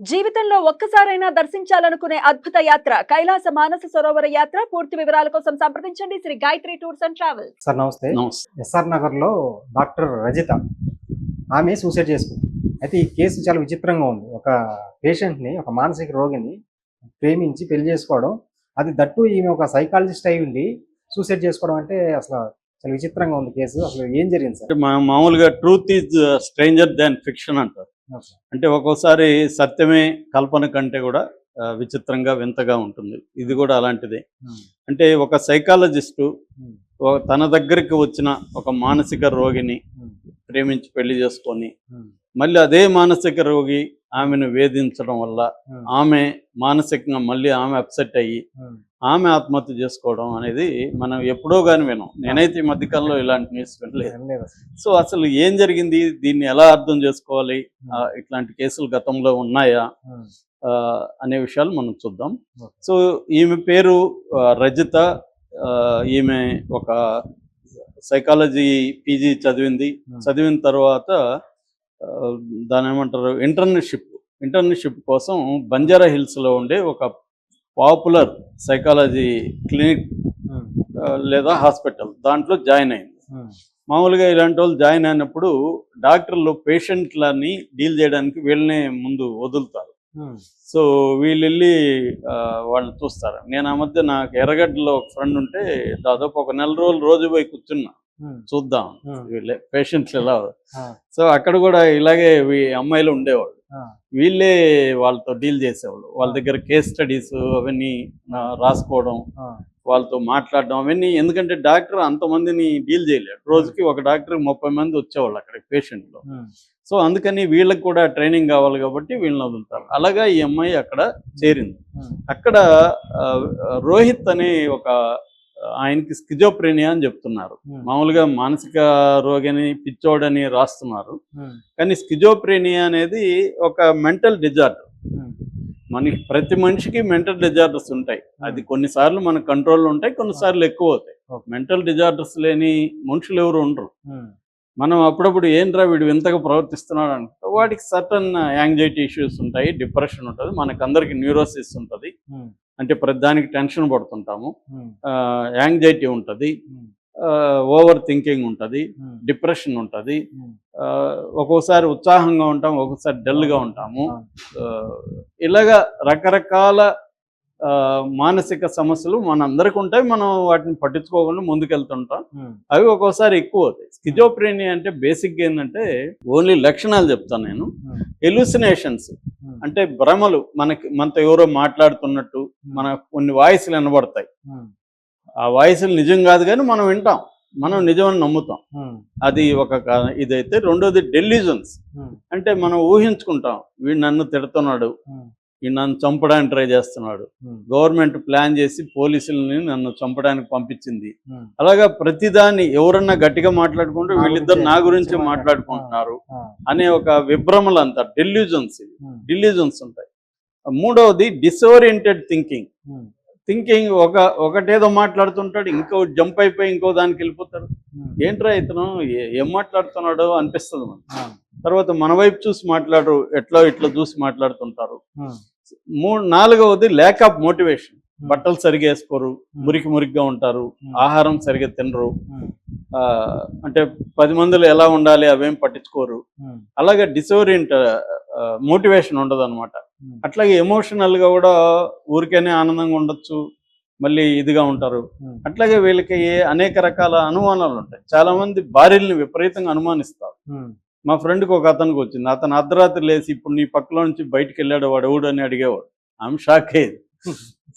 జీవితంలో ఒక్కసారైనా దర్శించాలనుకునే అద్భుత యాత్ర కైలాస మానస సరోవర యాత్ర. పూర్తి వివరాల కోసం సంప్రదించండి. Sri Gayatri tours and travels. Sir నమస్తే. ఎస్ఆర్ నగర్లో డాక్టర్ రజిత ఆమె సూసైడ్ చేసుకుంది. అయితే ఈ కేసు చాలా విచిత్రంగా ఉంది. ఒక పేషెంట్ని ఒక మానసిక రోగిని ప్రేమించి పెళ్ళి చేసుకోవడం అది దట్టు ఈమె ఒక సైకాలజిస్ట్ అయి ఉండి సూసైడ్ చేసుకోవడం అంటే అసలు చాలా విచిత్రంగా ఉంది కేసు. అసలు ఏం జరిగింది సార్? మామూలుగా truth is stranger than fiction అంటారు. అంటే ఒక్కోసారి సత్యమే కల్పన కంటే కూడా విచిత్రంగా వింతగా ఉంటుంది ఇది కూడా అలాంటిదే. అంటే ఒక సైకాలజిస్టు తన దగ్గరికి వచ్చిన ఒక మానసిక రోగిని. ప్రేమించి పెళ్ళి చేసుకొని. మళ్ళీ అదే మానసిక రోగి ఆమెను వేధించడం వల్ల. ఆమె మానసికంగా మళ్ళీ ఆమె అప్సెట్ అయ్యి. ఆమె ఆత్మహత్య చేసుకోవడం అనేది మనం ఎప్పుడో కానీ వినాం. నేనైతే ఈ మధ్యకాలంలో ఇలాంటి న్యూస్ వినలేదు. సో అసలు ఏం జరిగింది? దీన్ని ఎలా అర్థం చేసుకోవాలి? ఇట్లాంటి కేసులు గతంలో ఉన్నాయా? అనే విషయాలు మనం చూద్దాం. సో ఈమె పేరు రజిత. ఈమె ఒక సైకాలజీ పీజీ చదివింది. చదివిన తర్వాత దాని ఏమంటారు? ఇంటర్న్షిప్ ఇంటర్న్షిప్ కోసం బంజారా హిల్స్లో ఉండే ఒక పాపులర్ సైకాలజీ క్లినిక్. ఆ, లేదా హాస్పిటల్ దాంట్లో జాయిన్ అయింది ఉమ్. మామూలుగా ఇలాంటి వాళ్ళు జాయిన్ అయినప్పుడు డాక్టర్లు పేషెంట్లని డీల్ చేయడానికి వీళ్ళనే ముందు వదులుతారు ఉమ్. సో వీళ్ళు వెళ్ళి ఆ, వాళ్ళని చూస్తారు నేను ఆ మధ్య నాకు ఎర్రగడ్డలో ఒక ఫ్రెండ్ ఉంటే దాదాపు ఒక నెల రోజులు రోజు పోయి కూర్చున్నా. చూద్దాం. వీళ్ళే పేషెంట్స్ ఎలా. సో అక్కడ కూడా ఇలాగే అమ్మాయిలు ఉండేవాళ్ళు. వీళ్ళే వాళ్ళతో డీల్ చేసేవాళ్ళు. వాళ్ళ దగ్గర కేస్ స్టడీస్ అవన్నీ రాసుకోవడం. వాళ్ళతో మాట్లాడడం అవన్నీ. ఎందుకంటే డాక్టర్ అంతమందిని డీల్ చేయలేడు రోజుకి ఒక డాక్టర్ ముప్పై మంది వచ్చేవాళ్ళు అక్కడ పేషెంట్లు. సో అందుకని వీళ్ళకి కూడా ట్రైనింగ్ కావాలి కాబట్టి వీళ్ళని వదులుతారు. అలాగా ఈ అమ్మాయి అక్కడ చేరింది. అక్కడ రోహిత్ అనే ఒక ఆయనకి స్కిజోప్రేనియా అని చెప్తున్నారు ఉమ్. మామూలుగా మానసిక రోగిని పిచ్చోడని రాస్తున్నారు ఉమ్. కానీ స్కిజోప్రేనియా అనేది ఒక మెంటల్ డిజార్డర్ ఉమ్. మనకి ప్రతి మనిషికి మెంటల్ డిజార్డర్స్ ఉంటాయి అది కొన్నిసార్లు మన కంట్రోల్లో ఉంటాయి కొన్నిసార్లు ఎక్కువ అవుతాయి. మెంటల్ డిజార్డర్స్ లేని మనుషులు ఎవరు ఉండరు. మనం అప్పుడప్పుడు ఏంట్రా వీడు వింతగా ప్రవర్తిస్తున్నాడు అంటే వాడికి సర్టన్ యాంగ్జైటీ ఇష్యూస్ ఉంటాయి డిప్రెషన్ ఉంటుంది మనకందరికి న్యూరోసిస్ ఉంటుంది. అంటే ప్రతి దానికి టెన్షన్ పడుతుంటాము. యాంగ్జైటీ ఉంటుంది. ఓవర్ థింకింగ్ ఉంటుంది. డిప్రెషన్ ఉంటుంది. ఒక్కోసారి ఉత్సాహంగా ఉంటాము ఒక్కోసారి డల్గా ఉంటాము ఇలాగా రకరకాల మానసిక సమస్యలు మనందరికి ఉంటాయి. మనం వాటిని పట్టించుకోకుండా ముందుకెళ్తుంటాం. అవి ఒక్కోసారి ఎక్కువ అవుతాయి. స్కిజోప్రేనియా అంటే బేసిక్గా ఏంటంటే ఓన్లీ లక్షణాలు చెప్తాను నేను. ఉమ్. అంటే భ్రమలు. మనకి మనతో ఎవరో మాట్లాడుతున్నట్టు మన కొన్ని వాయిస్లు వినబడతాయి. ఆ వాయిస్లు నిజం కాదు కానీ మనం వింటాం. మనం నిజమని నమ్ముతాం. అది ఒక ఇదైతే రెండోది డెలిజన్స్. అంటే మనం ఊహించుకుంటాం. వీడు నన్ను తిడుతున్నాడు. ఈ నన్ను చంపడానికి ట్రై చేస్తున్నాడు. గవర్నమెంట్ ప్లాన్ చేసి పోలీసులని నన్ను చంపడానికి పంపించింది. అలాగా ప్రతిదాన్ని ఎవరన్నా గట్టిగా మాట్లాడుకుంటూ వీళ్ళిద్దరు నా గురించి మాట్లాడుకుంటున్నారు. అనే ఒక విభ్రమలు అంతా డెల్యూజన్స్. డిల్యూజన్స్ ఉంటాయి మూడవది డిసోరియంటెడ్ థింకింగ్. థింకింగ్ ఒక ఒకటేదో మాట్లాడుతుంటాడు ఇంకో జంప్ అయిపోయి ఇంకో దానికి వెళ్ళిపోతాడు. ఏంట్రా ఇతను ఏ- మాట్లాడుతున్నాడో అనిపిస్తుంది మనకు. తర్వాత మన వైపు చూసి మాట్లాడరు ఎట్లా ఇట్లా చూసి మాట్లాడుతుంటారు. మూడు నాలుగవది ల్యాక్ ఆఫ్ మోటివేషన్. బట్టలు సరిగా వేసుకోరు మురికి మురికిగా ఉంటారు. ఆహారం సరిగా తినరు అంటే పది మందిలో ఎలా ఉండాలి అవేం పట్టించుకోరు. అలాగే డిసోరియంట్ మోటివేషన్ ఉండదు అనమాట. అట్లాగే ఎమోషనల్గా కూడా ఊరికేనే ఆనందంగా ఉండొచ్చు మళ్ళీ ఇదిగా ఉంటారు. అట్లాగే వీళ్ళకి అనేక రకాల అనుమానాలు ఉంటాయి చాలా మంది భార్యల్ని విపరీతంగా అనుమానిస్తారు. మా ఫ్రెండ్కి ఒక అతనికి వచ్చింది. అతను అర్ధరాత్రి లేచి ఇప్పుడు నీ పక్కలో నుంచి బయటికి వెళ్ళాడు. వాడు ఎవడు అని అడిగేవాడు. ఆమె షాక్ అయ్యేది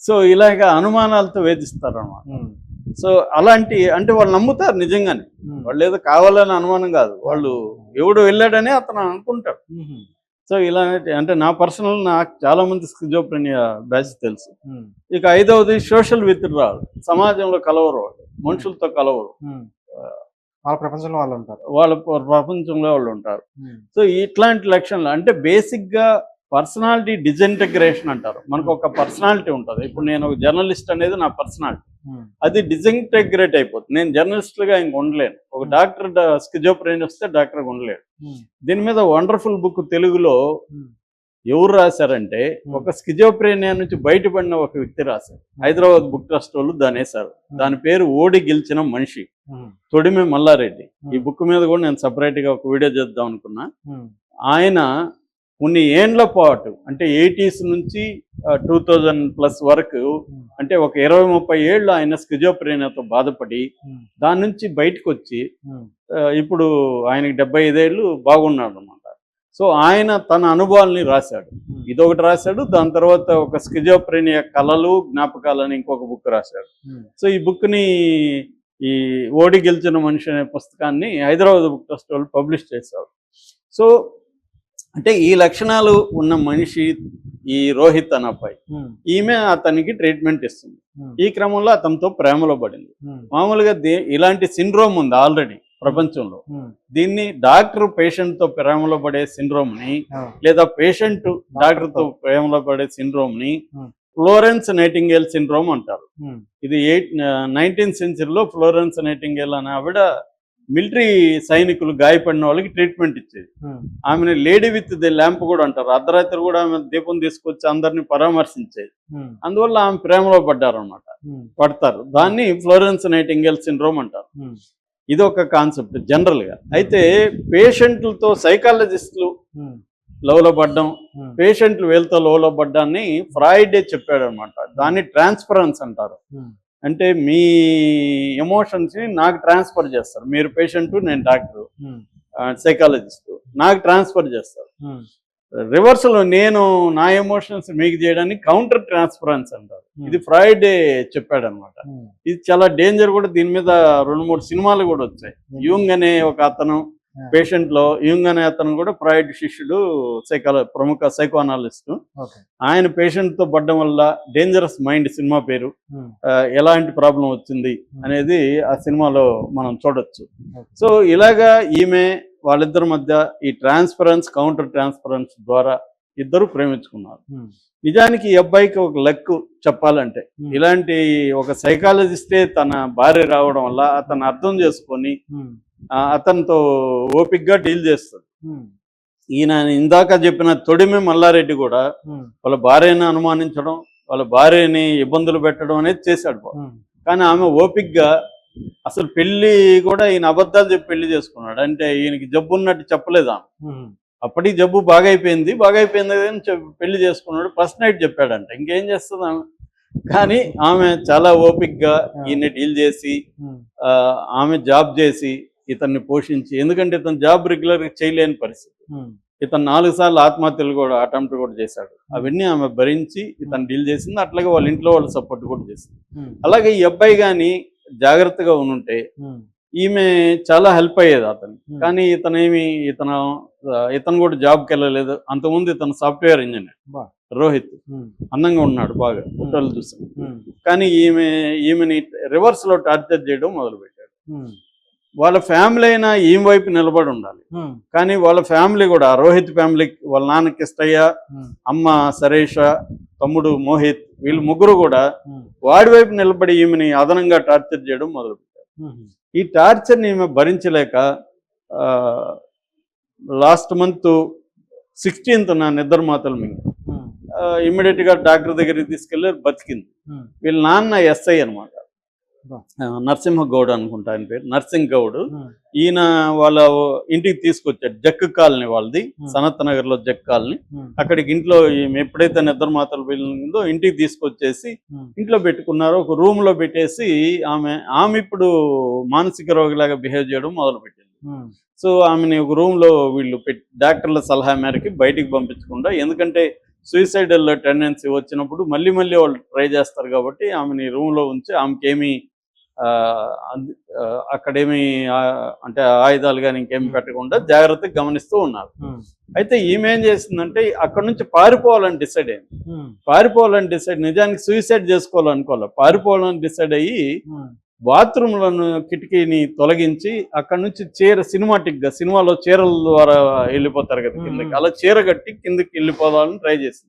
సో ఇలాగ అనుమానాలతో వేధిస్తారు అన్నమాట ఉమ్. సో అలాంటి అంటే వాళ్ళు నమ్ముతారు నిజంగానే. ఉమ్. వాళ్ళు ఏదో కావాలని అనుమానం కాదు. వాళ్ళు ఎవడు వెళ్ళాడని అతను అనుకుంటాడు. ఉమ్. సో ఇలా అంటే నా పర్సనల్ నాకు చాలా మంది స్కిజోప్రెనియా బ్యాచ్ తెలుసు. ఇక ఐదవది సోషల్ విత్డ్రాల్ సమాజంలో కలవరు మనుషులతో కలవరు. వాళ్ళ ప్రపంచంలో వాళ్ళు ఉంటారు వాళ్ళ ప్ర- ప్రపంచంలో వాళ్ళు ఉంటారు. సో ఇట్లాంటి లక్షణాలు అంటే బేసిక్గా పర్సనాలిటీ డిజఇంటగ్రేషన్ అంటారు మనకు ఒక పర్సనాలిటీ ఉంటుంది ఇప్పుడు నేను ఒక జర్నలిస్ట్ అనేది నా పర్సనాలిటీ. అది డిజఇంటగ్రేట్ అయిపోతుంది నేను జర్నలిస్ట్గా ఇంక ఉండలేను ఒక డాక్టర్ స్కిజోప్రెయిన్ వస్తే డాక్టర్గా ఉండలేడు ఉమ్. దీని మీద వండర్ఫుల్ బుక్ తెలుగులో. ఎవరు రాశారంటే ఒక స్కిజోప్రేనియా నుంచి బయటపడిన ఒక వ్యక్తి రాశారు. హైదరాబాద్ బుక్ ట్రస్ట్ వాళ్ళు దాని వేశారు. దాని పేరు ఓడి గెలిచిన మనిషి తొడిమి మల్లారెడ్డి. ఈ బుక్ మీద కూడా నేను separate గా ఒక వీడియో చేద్దాం అనుకున్నా. ఆయన కొన్ని ఏండ్ల పాటు అంటే ఎయిటీస్ నుంచి టూ థౌజండ్ ప్లస్ వరకు అంటే ఒక ఇరవై ముప్పై ఏళ్ళు ఆయన స్కిజోప్రేనియాతో బాధపడి దాని నుంచి బయటకు వచ్చి ఇప్పుడు ఆయనకి డెబ్బై ఐదేళ్ళు బాగున్నాడు అనమాట సో ఆయన తన అనుభవాల్ని రాశాడు. ఇదొకటి రాశాడు దాని తర్వాత ఒక స్కిజోప్రేనియా కళలు జ్ఞాపకాలు అని ఇంకొక బుక్ రాశాడు. సో ఈ బుక్ని ఈ ఓడి గెలిచిన మనిషి అనే పుస్తకాన్ని హైదరాబాద్ బుక్ ట్రస్ట్ వాళ్ళు పబ్లిష్ చేశారు. సో అంటే ఈ లక్షణాలు ఉన్న మనిషి ఈ రోహిత్ అన్న అబ్బాయి. ఈమె అతనికి ట్రీట్మెంట్ ఇస్తుంది. ఈ క్రమంలో అతనితో ప్రేమలో పడింది. మామూలుగా ఇలాంటి సిండ్రోమ్ ఉంది ఆల్రెడీ. ప్రపంచంలో. దీన్ని డాక్టర్ పేషెంట్తో ప్రేమలో పడే సిండ్రోమ్ని లేదా పేషెంట్ డాక్టర్తో ప్రేమలో పడే సిండ్రోమ్ని. ఫ్లోరెన్స్ నైటింగేల్ సిండ్రోమ్ అంటారు. ఇది ఎయిట్ నైన్టీన్త్ సెంచరీలో ఫ్లోరెన్స్ నైటింగేల్ అనే ఆవిడ మిలిటరీ సైనికులు గాయపడిన వాళ్ళకి ట్రీట్మెంట్ ఇచ్చేది. ఆమెను లేడీ విత్ ది ల్యాంప్ కూడా అంటారు. అర్ధరాత్రి కూడా ఆమె దీపం తీసుకొచ్చి అందరిని పరామర్శించేది. అందువల్ల ఆమె ప్రేమలో పడ్డారు అనమాట పడతారు. దాన్ని ఫ్లోరెన్స్ నైటింగేల్ సిండ్రోమ్ అంటారు. ఇది ఒక కాన్సెప్ట్ జనరల్గా అయితే పేషెంట్లతో సైకాలజిస్టులు లవ్లో పడ్డం పేషెంట్లు వీళ్ళతో లవ్లో పడ్డాన్ని ఫ్రాయిడే చెప్పాడు అనమాట దాన్ని ట్రాన్స్ఫరెన్స్ అంటారు. అంటే మీ ఎమోషన్స్ని నాకు ట్రాన్స్ఫర్ చేస్తారు. మీరు పేషెంట్ నేను డాక్టర్ సైకాలజిస్ట్ నాకు ట్రాన్స్ఫర్ చేస్తారు. రివర్స్లో నేను నా ఎమోషన్స్ మీకు చేయడానికి కౌంటర్ ట్రాన్స్ఫరెన్స్ అంటారు. ఇది ఫ్రాయిడే చెప్పాడు అనమాట ఇది చాలా డేంజర్ కూడా దీని మీద రెండు మూడు సినిమాలు కూడా వచ్చాయి. యూంగ్ అనే ఒక అతను పేషెంట్లో యూంగ్ అనే అతను కూడా ఫ్రాయిడ్ శిష్యుడు సైకాల ప్రముఖ సైకోనాలిస్ట్ ఆయన పేషెంట్తో పడ్డం వల్ల డేంజరస్ మైండ్ సినిమా పేరు. ఎలాంటి ప్రాబ్లం వచ్చింది అనేది ఆ సినిమాలో మనం చూడొచ్చు. సో ఇలాగా ఈమె వాళ్ళిద్దరి మధ్య ఈ ట్రాన్స్పరెన్స్ కౌంటర్ ట్రాన్స్పరెన్స్ ద్వారా ఇద్దరు ప్రేమించుకున్నారు. నిజానికి ఈ అబ్బాయికి ఒక లెక్ చెప్పాలంటే ఇలాంటి ఒక సైకాలజిస్టే తన భార్య రావడం వల్ల అతను అర్థం చేసుకొని అతనితో ఓపిక్గా డీల్ చేస్తాడు. ఈయన ఇందాక చెప్పిన తొడిమి మల్లారెడ్డి కూడా వాళ్ళ భార్యని అనుమానించడం వాళ్ళ భార్యని ఇబ్బందులు పెట్టడం అనేది చేశాడు. కానీ ఆమె ఓపిక్గా అసలు పెళ్ళి కూడా ఈయన అబద్ధాలు చెప్పి పెళ్ళి చేసుకున్నాడు. అంటే ఈయనకి జబ్బు ఉన్నట్టు చెప్పలేదు ఆమె. అప్పటికి జబ్బు బాగా అయిపోయింది బాగా అయిపోయింది అని పెళ్ళి చేసుకున్నాడు. ఫస్ట్ నైట్ చెప్పాడంట ఇంకేం చేస్తుంది ఆమె కానీ ఆమె చాలా ఓపిక్గా ఈయన్ని డీల్ చేసి ఆమె జాబ్ చేసి ఇతన్ని పోషించి ఎందుకంటే ఇతను జాబ్ రెగ్యులర్ చేయలేని పరిస్థితి. ఇతను నాలుగు సార్లు ఆత్మహత్యలు కూడా అటెంప్ట్ కూడా చేశాడు. అవన్నీ ఆమె భరించి ఇతను డీల్ చేసింది అట్లాగే వాళ్ళ ఇంట్లో వాళ్ళ సపోర్ట్ కూడా చేసింది. అలాగే ఈ అబ్బాయి కానీ జాగ్రత్తగా ఉంటే ఈమె చాలా హెల్ప్ అయ్యేది అతను. కానీ ఇతను ఏమి ఇతను ఇతను కూడా జాబ్కి వెళ్ళలేదు. అంతకుముందు ఇతను సాఫ్ట్వేర్ ఇంజనీర్. రోహిత్. అందంగా ఉన్నాడు బాగా ఫోటోలు చూసాను కానీ ఈమె ఈమెని రివర్స్లో టార్చర్ చేయడం మొదలుపెట్టాడు. వాళ్ళ ఫ్యామిలీ అయినా ఈమె వైపు నిలబడి ఉండాలి. కానీ వాళ్ళ ఫ్యామిలీ కూడా రోహిత్ ఫ్యామిలీ వాళ్ళ నాన్న కిష్టయ్య అమ్మ సరేష తమ్ముడు మోహిత్ వీళ్ళు ముగ్గురు కూడా వాడి వైపు నిలబడి ఈమెని అదనంగా టార్చర్ చేయడం మొదలుపెట్టారు. ఈ టార్చర్ని ఈమె భరించలేక లాస్ట్ మంత్ సిక్స్టీన్త్ నా నిద్ర మాతలు మింగి. ఇమ్మీడియట్గా డాక్టర్ దగ్గరికి తీసుకెళ్ళి బతికింది. వీళ్ళ నాన్న ఎస్ఐ అనమాట. నరసింహ గౌడ్ అనుకుంటా ఆయన పేరు. నర్సింగ్ గౌడ్ ఈయన వాళ్ళ ఇంటికి తీసుకొచ్చాడు జక్ కాలనీ వాళ్ళది. సనత్ నగర్లో జక్ కాలనీ అక్కడికి ఇంట్లో ఎప్పుడైతే నిద్ర మాతలు వెళ్ళిందో ఇంటికి తీసుకొచ్చేసి ఇంట్లో పెట్టుకున్నారో. ఒక రూమ్లో పెట్టేసి ఆమె ఆమె ఇప్పుడు మానసిక రోగిలాగా బిహేవ్ చేయడం మొదలు పెట్టింది సో ఆమెని ఒక రూమ్లో వీళ్ళు పెట్టి డాక్టర్ల సలహా మేరకి బయటికి పంపించకుండా ఎందుకంటే సూసైడల్ టెండెన్సీ వచ్చినప్పుడు మళ్ళీ మళ్ళీ వాళ్ళు ట్రై చేస్తారు కాబట్టి ఆమెని రూమ్లో ఉంచి ఆమెకి ఏమి అక్కడేమి అంటే ఆయుధాలు కానీ ఇంకేమి పెట్టకుండా జాగ్రత్తగా గమనిస్తూ ఉన్నారు. అయితే ఈమె ఏం చేసిందంటే అక్కడ నుంచి పారిపోవాలని డిసైడ్ అయింది. పారిపోవాలని డిసైడ్ నిజానికి సూసైడ్ చేసుకోవాలనుకోవాలి? పారిపోవాలని డిసైడ్ అయ్యి బాత్రూమ్లను కిటికీని తొలగించి అక్కడ నుంచి చీర సినిమాటిక్గా సినిమాలో చీరల ద్వారా వెళ్ళిపోతారు కదా కిందకి. అలా చీర కట్టి కిందకి వెళ్ళిపోదామని ట్రై చేసింది.